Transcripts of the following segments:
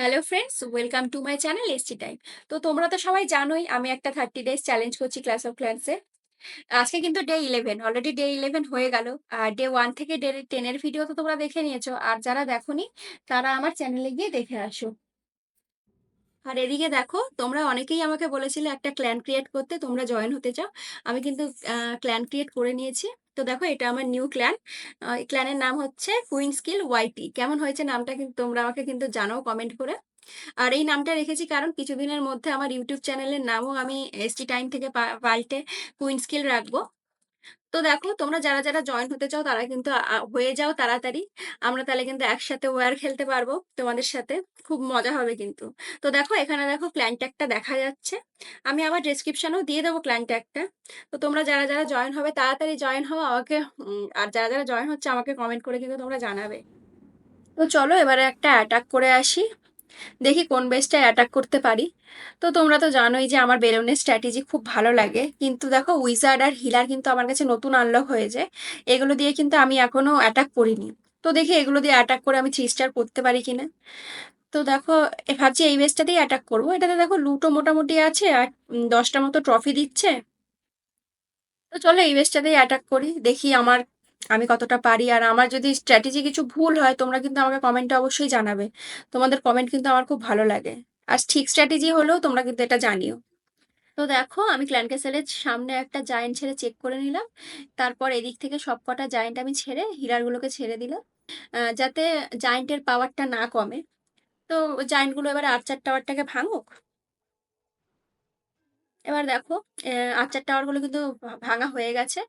Hello friends welcome to my channel ST time তো তোমরা তো সবাই জানোই, আমি একটা থার্টি ডেজ চ্যালেঞ্জ করছি ক্লাস অফ ক্লান্সে আজকে কিন্তু day eleven already day eleven হয়ে গেল। আর ডে ওয়ান থেকে ডে টেনের ভিডিও তো তোমরা দেখে নিয়েছো। আর যারা দেখোনি, তারা আমার চ্যানেলে গিয়ে দেখে আসো। আর এদিকে দেখো, তোমরা অনেকেই আমাকে বলেছিলে একটা ক্ল্যান ক্রিয়েট করতে, তোমরা জয়েন হতে চাও। আমি কিন্তু ক্ল্যান ক্রিয়েট করে নিয়েছি। তো দেখো এটা আমার নিউ ক্ল্যান। ক্ল্যানের নাম হচ্ছে কুইন স্কিল ওয়াইটি কেমন হয়েছে নামটা কিন্তু তোমরা আমাকে কিন্তু জানাও কমেন্ট করে। আর এই নামটা রেখেছি কারণ কিছুদিনের মধ্যে আমার ইউটিউব চ্যানেলের নামও আমি এসটি টাইম থেকে পাল্টে কুইন স্কিল রাখব। তো দেখো তোমরা যারা যারা জয়েন হতে চাও তারা কিন্তু হয়ে যাও তাড়াতাড়ি। আমরা তাহলে কিন্তু একসাথে ওয়ার খেলতে পারব তোমাদের সাথে। খুব মজা হবে কিন্তু। তো দেখো এখানে দেখো ক্ল্যান ট্যাগটা দেখা যাচ্ছে। আমি আবার ডেসক্রিপশনেও দিয়ে দেবো ক্ল্যান ট্যাগটা তো তোমরা যারা যারা জয়েন হবে তাড়াতাড়ি জয়েন হও। আমাকে আর যারা যারা জয়েন হচ্ছে আমাকে কমেন্ট করে কিন্তু তোমরা জানাবে। তো চলো এবারে একটা অ্যাটাক করে আসি। দেখি কোন বেসটা অ্যাটাক করতে পারি। তো তোমরা তো জানোই যে আমার বেলুনের স্ট্র্যাটেজি খুব ভালো লাগে। কিন্তু দেখো উইজার্ড আর হিলার কিন্তু আমার কাছে নতুন আনলক হয়েছে। এগুলো দিয়ে কিন্তু আমি এখনও অ্যাটাক করিনি। তো দেখি এগুলো দিয়ে অ্যাটাক করে আমি থ্রি স্টার করতে পারি কিনা। তো দেখো ভাবছি এই বেসটা দিয়ে অ্যাটাক করব। এটাতে দেখো লুটো মোটামুটি আছে আর দশটা মতো ট্রফি দিচ্ছে। তো চলো এই বেসটাতেই অ্যাটাক করি, দেখি আমার আমি কতটা পারি? আর আমার যদি স্ট্র্যাটেজি কিছু ভুল হয়, তোমরা কিন্তু আমাকে কমেন্টে অবশ্যই জানাবে। তোমাদের কমেন্ট কিন্তু আমার খুব ভালো লাগে। আর ঠিক স্ট্র্যাটেজি হলেও তোমরা কিন্তু এটা জানিও। তো দেখো, আমি ক্ল্যান ক্যাসেলের সামনে একটা জায়েন্ট ছেড়ে চেক করে নিলাম। তারপর এদিক থেকে সবকটা জায়েন্ট আমি ছেড়ে হিরারগুলোকে ছেড়ে দিলাম। যাতে জায়েন্টের পাওয়ারটা না কমে। তো জায়েন্টগুলো এবার আর্চার টাওয়ারটাকে ভাঙুক। এবার দেখো আহ, আর্চার টাওয়ার কিন্তু ভাঙা হয়ে গেছে।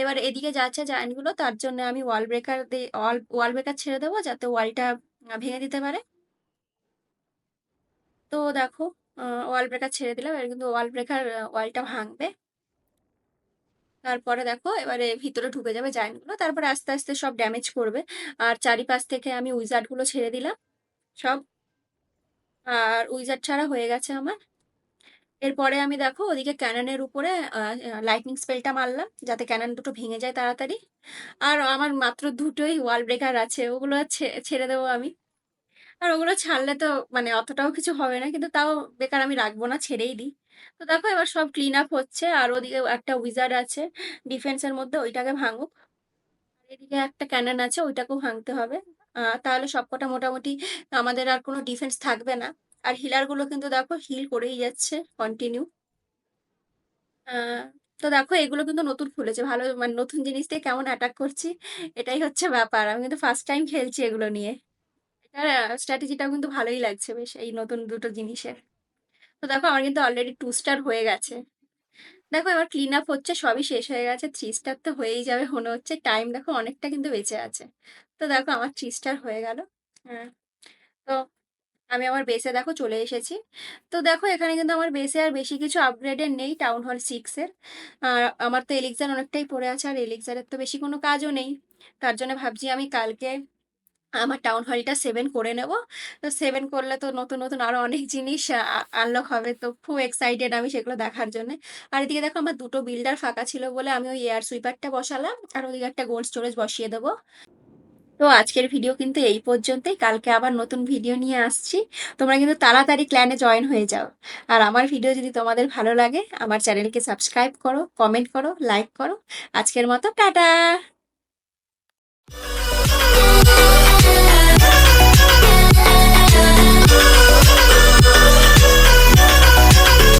এবার এদিকে যাচ্ছে জায়েন্টগুলো তার জন্য আমি ওয়াল ব্রেকার দিয়ে ওয়াল ওয়াল ব্রেকার ছেড়ে দেবো যাতে ওয়ালটা ভেঙে দিতে পারে। তো দেখো ওয়াল ব্রেকার ছেড়ে দিলাম এবার কিন্তু ওয়াল ব্রেকার ওয়ালটা ভাঙবে। তারপরে দেখো এবারে ভিতরে ঢুকে যাবে জায়েন্টগুলো তারপরে আস্তে আস্তে সব ড্যামেজ করবে। আর চারিপাশ থেকে আমি উইজার্ডগুলো ছেড়ে দিলাম সব। আর উইজার্ড ছাড়া হয়ে গেছে আমার। এরপরে আমি দেখো ওদিকে ক্যাননের উপরে লাইটনিং স্পেলটা মারলাম, যাতে ক্যানন দুটো ভেঙে যায় তাড়াতাড়ি। আর আমার মাত্র দুটোই ওয়াল ব্রেকার আছে, ওগুলো ছেড়ে দেবো আমি। আর ওগুলো ছাড়লে তো মানে অতটাও কিছু হবে না, কিন্তু তাও বেকার আমি রাখব না, ছেড়েই দিই। তো দেখো এবার সব ক্লিন আপ হচ্ছে, আর ওদিকে একটা উইজার্ড আছে ডিফেন্সের মধ্যে ওইটাকে ভাঙুক। এদিকে একটা ক্যানন আছে, ওইটাকেও ভাঙতে হবে। তাহলে সবকটা মোটামুটি আমাদের আর কোনো ডিফেন্স থাকবে না। আর হিলারগুলো কিন্তু দেখো হিল করেই যাচ্ছে কন্টিনিউ তো দেখো এগুলো কিন্তু নতুন খুলেছে, ভালো মানে নতুন জিনিস দিয়ে কেমন অ্যাটাক করছি, এটাই হচ্ছে ব্যাপার। আমি কিন্তু ফার্স্ট টাইম খেলছি এগুলো নিয়ে। এটার স্ট্র্যাটেজিটাও কিন্তু ভালোই লাগছে বেশ, এই নতুন দুটো জিনিসের। তো দেখো আমার কিন্তু অলরেডি টু স্টার হয়ে গেছে। দেখো এবার ক্লিন আপ হচ্ছে, সবই শেষ হয়ে গেছে থ্রি স্টার তো হয়েই যাবে, মনে হচ্ছে টাইম দেখো অনেকটা কিন্তু বেঁচে আছে। তো দেখো আমার থ্রি স্টার হয়ে গেল। হ্যাঁ তো আমি আমার বেসে দেখো চলে এসেছি। তো দেখো এখানে কিন্তু আমার বেসে আর বেশি কিছু আপগ্রেডের নেই টাউন হল সিক্সের আর আমার তো এলিক্সার অনেকটাই পড়ে আছে, আর এলিক্সারের তো বেশি কোনো কাজও নেই। তার জন্য ভাবছি আমি কালকে আমার টাউন হলটা সেভেন করে নেব। তো সেভেন করলে তো নতুন নতুন আরও অনেক জিনিস আনলক হবে। তো খুব এক্সাইটেড আমি সেগুলো দেখার জন্য। আর এদিকে দেখো আমার দুটো বিল্ডার ফাঁকা ছিল বলে আমি ওই এয়ার সুইপারটা বসালাম। আর ওদিকে একটা গোল্ড স্টোরেজ বসিয়ে দেবো। তো আজকের ভিডিও কিন্তু এই পর্যন্তই। কালকে আবার নতুন ভিডিও নিয়ে আসছি। তোমরা কিন্তু তাড়াতাড়ি ক্ল্যানে জয়েন হয়ে যাও। আর আমার ভিডিও যদি তোমাদের ভালো লাগে, আমার চ্যানেলকে সাবস্ক্রাইব করো কমেন্ট করো লাইক করো। আজকের মতো টাটা!